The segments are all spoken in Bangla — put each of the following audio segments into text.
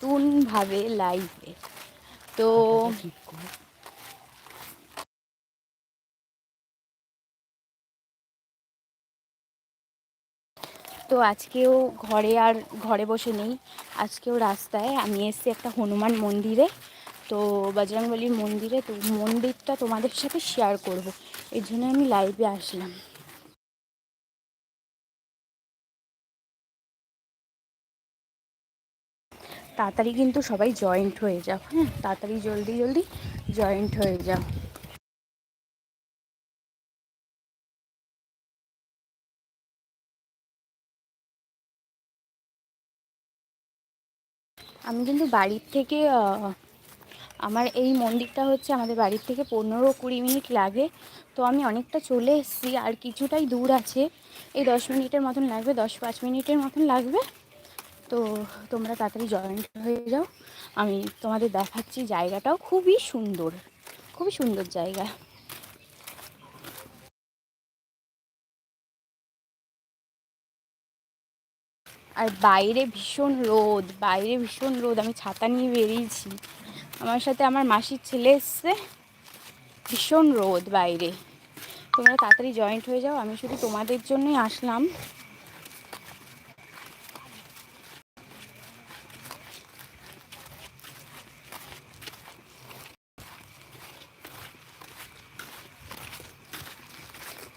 নতুনভাবে লাইভে তো তো আজকেও ঘরে আর ঘরে বসে নেই। আজকেও রাস্তায় আমি এসেছি একটা হনুমান মন্দিরে। তো বজরংবলির মন্দিরে তো মন্দিরটা তোমাদের সাথে শেয়ার করব। এই জন্য আমি লাইভে আসলাম। তাড়াতাড়ি কিন্তু সবাই জয়েন্ট হয়ে যাও। হ্যাঁ তাড়াতাড়ি জলদি জলদি জয়েন্ট হয়ে যাও। আমি কিন্তু বাড়ির থেকে আমার এই মন্দিরটা হচ্ছে আমাদের বাড়ির থেকে পনেরো কুড়ি মিনিট লাগে। তো আমি অনেকটা চলে এসেছি, আর কিছুটাই দূর আছে। এই দশ মিনিটের মতন লাগবে, দশ পাঁচ মিনিটের মতন লাগবে। তো তোমরা তাড়াতাড়ি জয়েন্ট হয়ে যাও। আমি তোমাদের দেখাচ্ছি জায়গাটাও। খুবই সুন্দর। খুবই সুন্দর জায়গা। আর বাইরে ভীষণ রোদ, বাইরে ভীষণ রোদ। আমি ছাতা নিয়ে বেরিয়েছি। আমার সাথে আমার মাসির ছেলে এসছে। ভীষণ রোদ বাইরে। তোমরা তাড়াতাড়ি জয়েন্ট হয়ে যাও। আমি শুধু তোমাদের জন্যই আসলাম।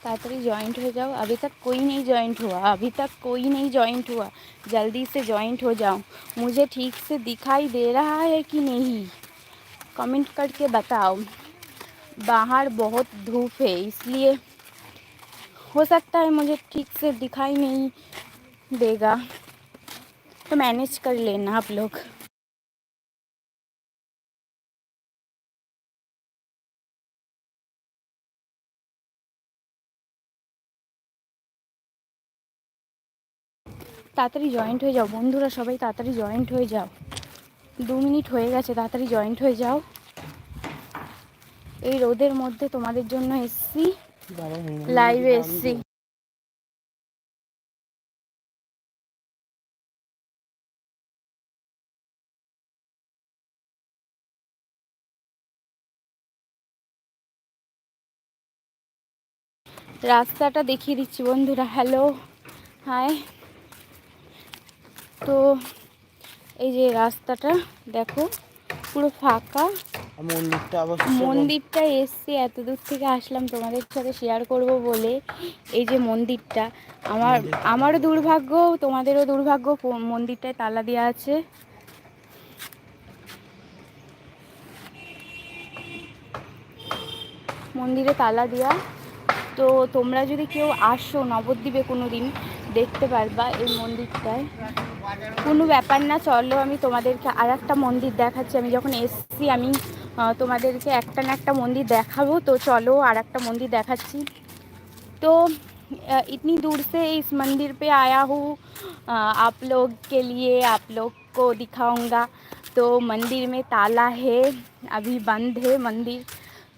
तातरी ज्वाइंट हो जाओ। अभी तक कोई नहीं जॉइंट हुआ। अभी तक कोई नहीं जॉइंट हुआ। जल्दी से जॉइंट हो जाओ। मुझे ठीक से दिखाई दे रहा है कि नहीं? कमेंट करके बताओ। बाहर बहुत धूप है, इसलिए हो सकता है मुझे ठीक से दिखाई नहीं देगा। तो मैनेज कर लेना आप लोग। তাড়াতাড়ি জয়েন্ট হয়ে যাও। বন্ধুরা সবাই তাড়াতাড়ি জয়েন্ট হয়ে যাও। দু মিনিট হয়ে গেছে, তাড়াতাড়ি জয়েন্ট হয়ে যাও। এই রোদের মধ্যে তোমাদের জন্য এসছি লাইভে এসছি। রাস্তাটা দেখিয়ে দিচ্ছি বন্ধুরা হ্যালো হাই তো এই যে রাস্তাটা দেখো পুরো ফাঁকা। মন্দিরটা মন্দিরটা এসছি এত দূর থেকে আসলাম তোমাদের সাথে শেয়ার করব বলে এই যে মন্দিরটা। আমার আমারও দুর্ভাগ্য তোমাদেরও দুর্ভাগ্য মন্দিরটায় তালা দেওয়া আছে। মন্দিরে তালা দেওয়া তো তোমরা যদি কেউ আসো নবদ্বীপে কোনো দিন দেখতে পারবা এই মন্দিরটায় কোনো ব্যাপার না চলো আমি তোমাদেরকে আর একটা মন্দির দেখাচ্ছি আমি যখন এসছি আমি তোমাদেরকে একটা না একটা মন্দির দেখাবো তো চলো আর একটা মন্দির দেখাচ্ছি তো इतनी दूर से इस मंदिर पे आया हूँ आप लोग के लिए आप लोग को दिखाऊंगा तो मंदिर में ताला है अभी बंद है मंदिर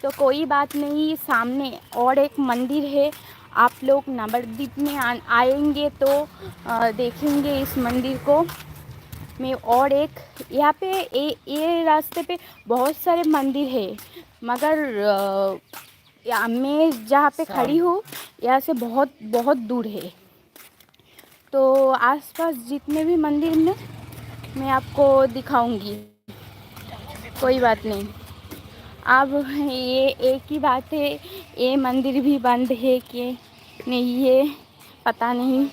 तो कोई बात नहीं सामने और एक मंदिर है आप लोग नवरद्वीप में आएँगे तो देखेंगे इस मंदिर को। में और एक यहाँ पे ये ये रास्ते पे बहुत सारे मंदिर है मगर मैं जहाँ पे खड़ी हूँ यहाँ से बहुत बहुत दूर है। तो आसपास जितने भी मंदिर में मैं आपको दिखाऊँगी। कोई बात नहीं। अब ये एक ही बात है ये मंदिर भी बंद है कि नहीं है पता नहीं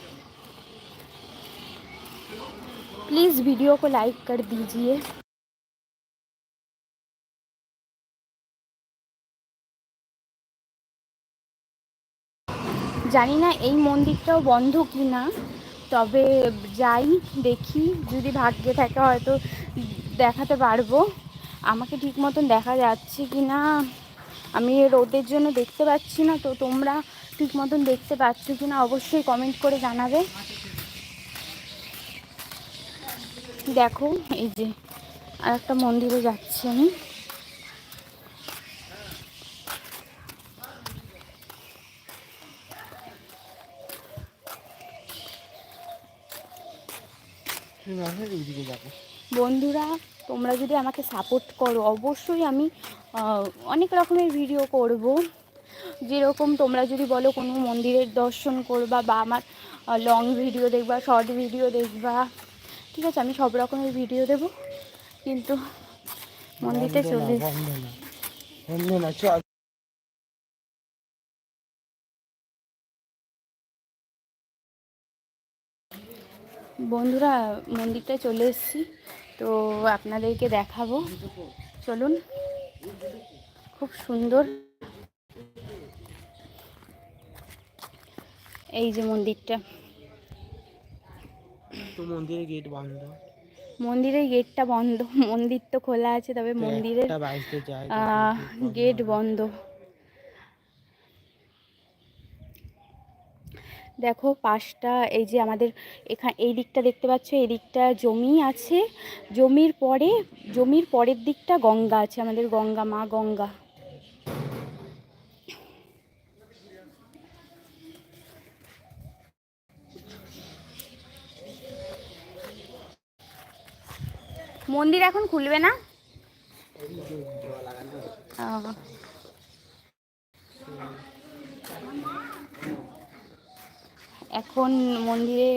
प्लीज़ वीडियो को लाइक कर दीजिए জানি না এই মন্দিরটাও বন্ধ কি না তবে যাই দেখি যদি ভাগ্যে থাকে হয়তো দেখাতে পারবো আমাকে ঠিক মতন দেখা যাচ্ছে কি না আমি রোদের জন্য দেখতে পাচ্ছি না তো তোমরা ঠিক মতন দেখতে পাচ্ছ কি না অবশ্যই কমেন্ট করে জানাবে। দেখো, এই যে আর একটা মন্দিরে যাচ্ছি আমি। বন্ধুরা, তোমরা যদি আমাকে সাপোর্ট করো, অবশ্যই আমি অনেক রকমের ভিডিও করব। যেরকম তোমরা যদি বলো কোনো মন্দিরের দর্শন করবা বা আমার লং ভিডিও দেখবা শর্ট ভিডিও দেখবা ঠিক আছে আমি সব রকমের ভিডিও দেব কিন্তু মন্দিরটা না, চলে বন্ধুরা মন্দিরটায় চলে এসেছি তো আপনাদেরকে দেখাবো। চলুন খুব সুন্দর। এই যে মন্দিরটা। তো মন্দিরের গেট বন্ধ। মন্দিরের গেটটা বন্ধ। মন্দির তো খোলা আছে তবে মন্দিরের গেট বন্ধ। দেখো পাশটা এই যে আমাদের এখানে এই দিকটা দেখতে পাচ্ছ এই দিকটা জমি আছে। জমির পরে জমির পরের দিকটা গঙ্গা আছে আমাদের গঙ্গা মা গঙ্গা। মন্দির এখন খুলবে না? এখন মন্দিরে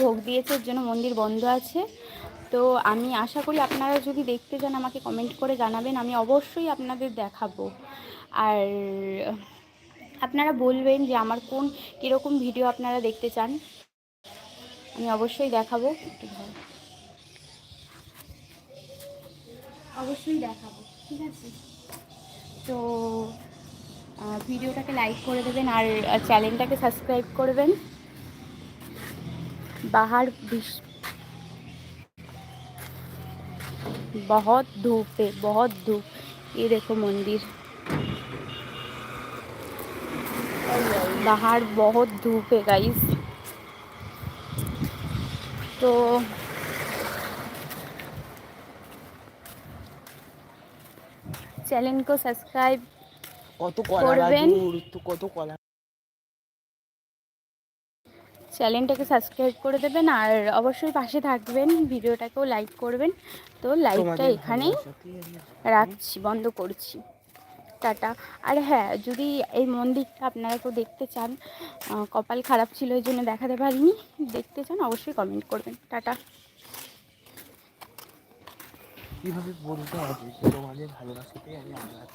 ভোগ দিয়েছে জন্য মন্দির বন্ধ আছে। তো আমি আশা করি আপনারা যদি দেখতে চান, আমাকে কমেন্ট করে জানাবেন, আমি অবশ্যই আপনাদের দেখাবো। আর আপনারা বলবেন যে আমার কোন, কীরকম ভিডিও আপনারা দেখতে চান, আমি অবশ্যই দেখাবো একটু ধরো। অবশ্যই দেখাবো ঠিক আছে তো আহ, ভিডিওটাকে লাইক করে দেবেন আর চ্যানেলটাকে সাবস্ক্রাইব করবেন बाहर विश- बहुत धूप है बहुत धूप ये देखो मंदिर बाहर बहुत धूप है गाइस तो चैनल को सब्सक्राइब কত কলা করবেন। রাজুর তো কত কলা চ্যানেলটাকে সাবস্ক্রাইব করে দেবেন আর অবশ্যই পাশে থাকবেন ভিডিওটাকেও লাইক করবেন তো লাইকটা তোমাদের এখানেই ভালোবাসাতেই আমি রাখছি বন্ধ করছি টাটা আর হ্যাঁ যদি এই মন্দিরটা আপনারা কেউ দেখতে চান আহ, কপাল খারাপ ছিল এই জন্য দেখাতে পারিনি দেখতে চান অবশ্যই কমেন্ট করবেন টাটা কীভাবে বলতে হবে যে তোমাদের ভালোবাসাতেই আমি আঘাত